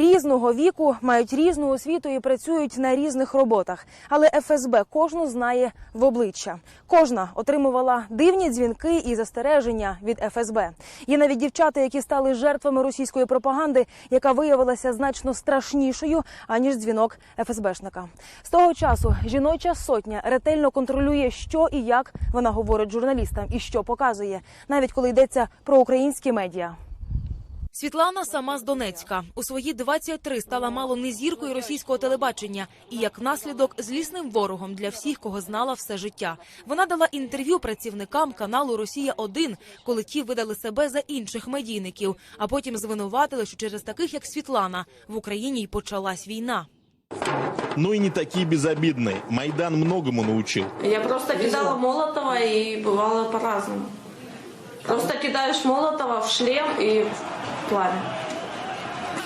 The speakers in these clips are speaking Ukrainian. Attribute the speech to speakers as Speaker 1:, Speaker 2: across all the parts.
Speaker 1: різного віку, мають різну освіту і працюють на різних роботах. Але ФСБ кожну знає в обличчя. Кожна отримувала дивні дзвінки і застереження від ФСБ. Є навіть дівчата, які стали жертвами російської пропаганди, яка виявилася значно страшнішою аніж дзвінок ФСБшника. З того часу жіноча сотня ретельно контролює, що і як вона говорить журналістам, і що показує, навіть коли йдеться про українські медіа. Світлана сама з Донецька. У свої 23 стала мало не зіркою російського телебачення і як наслідок злісним ворогом для всіх, кого знала все життя. Вона дала інтерв'ю працівникам каналу Росія 1 коли ті видали себе за інших медійників, а потім звинуватили, що через таких як Світлана в Україні й почалась війна.
Speaker 2: но и не такие безобидные. Майдан многому научил.
Speaker 3: Я просто кидала Молотова и бывало по-разному. Просто кидаешь Молотова в шлем и пламя.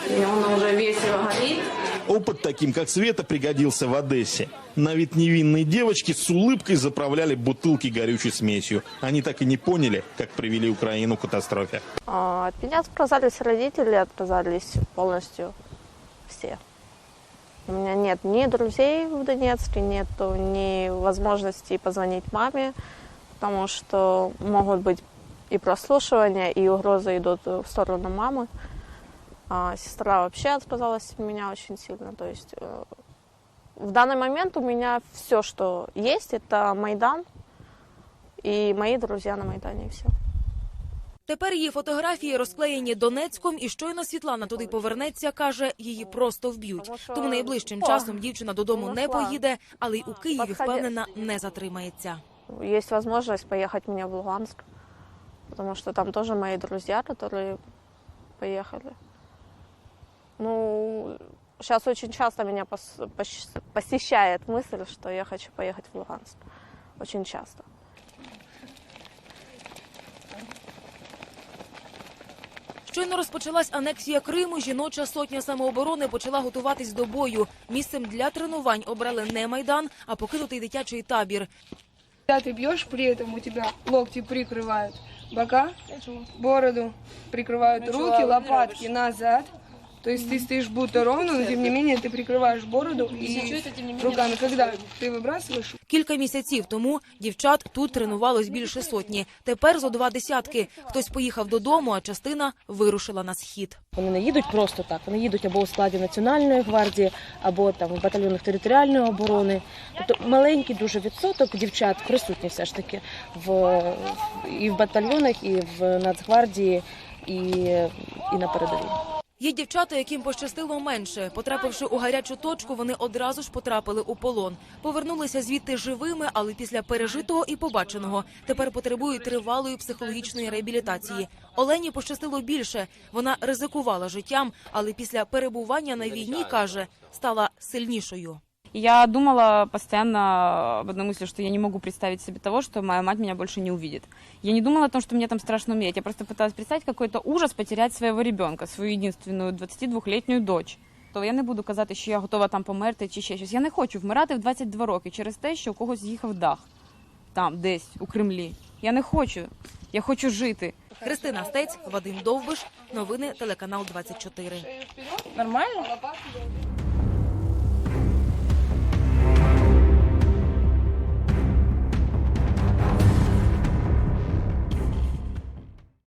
Speaker 3: И он уже весь горит.
Speaker 2: Опыт таким, как Света, пригодился в Одессе. На вид невинные девочки с улыбкой заправляли бутылки горючей смесью. Они так и не поняли, как привели Украину к катастрофе.
Speaker 3: А, От меня отказались родители, отказались полностью все. У меня нет ни друзей в Донецке, нет ни возможности позвонить маме, потому что могут быть и прослушивания, и угрозы идут в сторону мамы. А сестра вообще отказалась от меня очень сильно. То есть э, в данный момент у меня все, что есть, это Майдан и мои друзья на Майдане, и все.
Speaker 1: Тепер її фотографії розклеєні Донецьком, і щойно Світлана туди повернеться, каже, її просто вб'ють. Тому найближчим часом дівчина додому не поїде, але й у Києві впевнена не затримається.
Speaker 3: Есть возможность поехать мне в Луганск, потому что там тоже мои друзья, которые поехали. Ну, сейчас очень часто меня пос- пос- посещает мысль, что я хочу поехать в Луганск. Очень часто.
Speaker 1: Щойно розпочалась анексія Криму. Жіноча сотня самооборони почала готуватись до бою. Місцем для тренувань обрали не майдан, а покинутий дитячий табір.
Speaker 4: Когда ты бьешь, при этом у тебя локти прикрывают бока, бороду, прикрывают руки, лопатки назад. То есть ты стоишь будто ровно, но тем не менее ты прикрываешь бороду и руками. Когда ты выбрасываешь,
Speaker 1: Кілька місяців тому дівчат тут тренувалось більше сотні. Тепер зо два десятки. Хтось поїхав додому, а частина вирушила на схід.
Speaker 5: Вони не їдуть просто так. Вони їдуть або у складі Національної гвардії, або там в батальйонах територіальної оборони. Тобто маленький дуже відсоток дівчат присутні все ж таки в і в батальйонах, і в Нацгвардії, і, і на передовій.
Speaker 1: Є дівчата, яким пощастило менше. Потрапивши у гарячу точку, вони одразу ж потрапили у полон. Повернулися звідти живими, але після пережитого і побаченого тепер потребують тривалої психологічної реабілітації. Олені пощастило більше. Вона ризикувала життям, але після перебування на війні каже, стала сильнішою.
Speaker 6: Я думала постоянно об одной мысли, что я не могу представить себе того, что моя мать меня больше не увидит. Я не думала о том, что мне там страшно умереть. Я просто пыталась представить какой-то ужас потерять своего ребенка, свою единственную 22-летнюю дочь. То я не буду казати, що я готова там померти чи ще щось. Я не хочу вмирати в 22 роки через те, що у когось з'їхав дах там, десь у Кремлі. Я не хочу. Я хочу жити.
Speaker 1: Христина Стець, Вадим Довбиш. Новини телеканал 24.
Speaker 4: нормально?